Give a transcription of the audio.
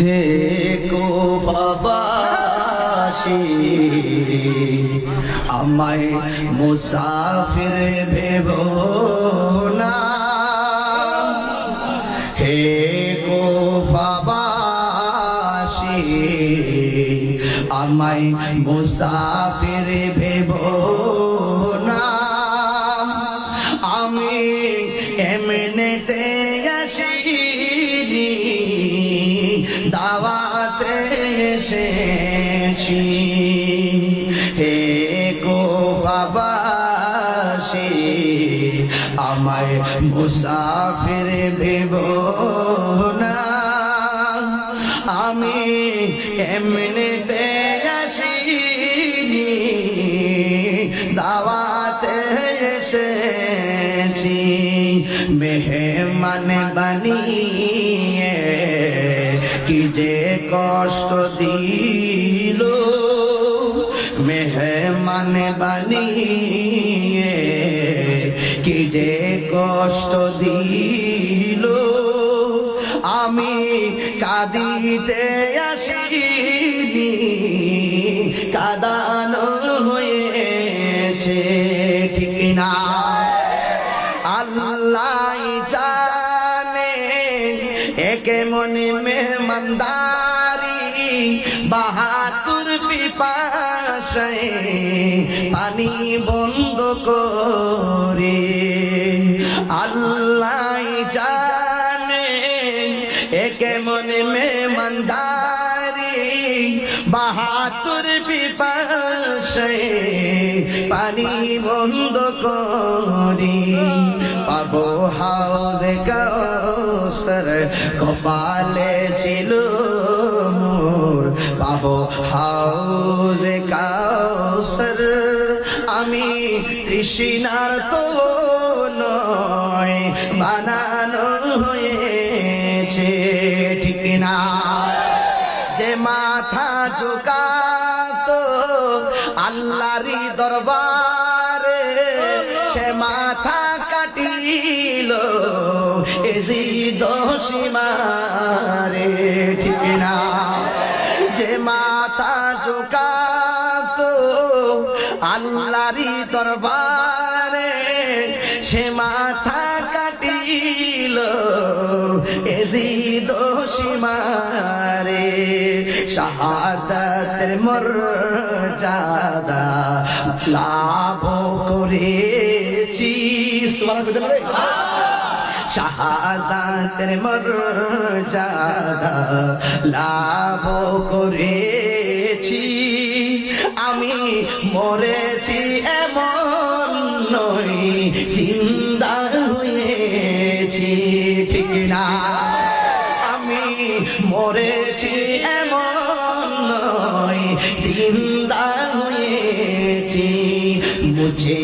হে কোফাবাসী আমায় মুসাফির ভেব না। হে কোফাবাসী আমায় মুসাফির ভেব না। আমি এমনিতে এসেছি। হে কোফাবাসী আমায় মুসাফির ভেব না। আমি এমনিতে আসিনি দাওয়াতে এসেছি। মেহমান বানিয়ে যে কষ্ট দিল, মেহমান বানিয়ে কি যে কষ্ট দিল, আমি কাঁদিতে আসিনি, কাদানো হয়েছে ঠিক না। আল্লাহ মনে মেহমানদারি বাহাতুর পিপাসায় পানি বন্ধ করে আল্লাহ জানে একে মনে মেহমানদারি বাহাতুর পিপাসায় পানি বন্ধ করি পাবো হাউজ কৌসর কপালে ছিল মোর। পাবো হাউজ কৌসর আমি তৃষ্ণার তো নয়, বানানো হয়েছে ঠিক না। যে মাথা ঝুকাতো আল্লাহরি দরবারে, সে মাথা কাটিল এজি দোষিমারে ঠিক না? যে মাথা ঝুকাতো আল্লাহরি দরবারে, সে মাথা কাটিল, এ এজি দোষিমারে শাহাদাতের মর্যাদা লাভ করেছি শাহাদাতের মর্যাদা লাভ করেছি। আমি মরেছি এমন নই, জিন্দা হয়েছি। ঠিক না? আমি মরেছি এমন নয় জিন্দা হয়েছি। মুঝে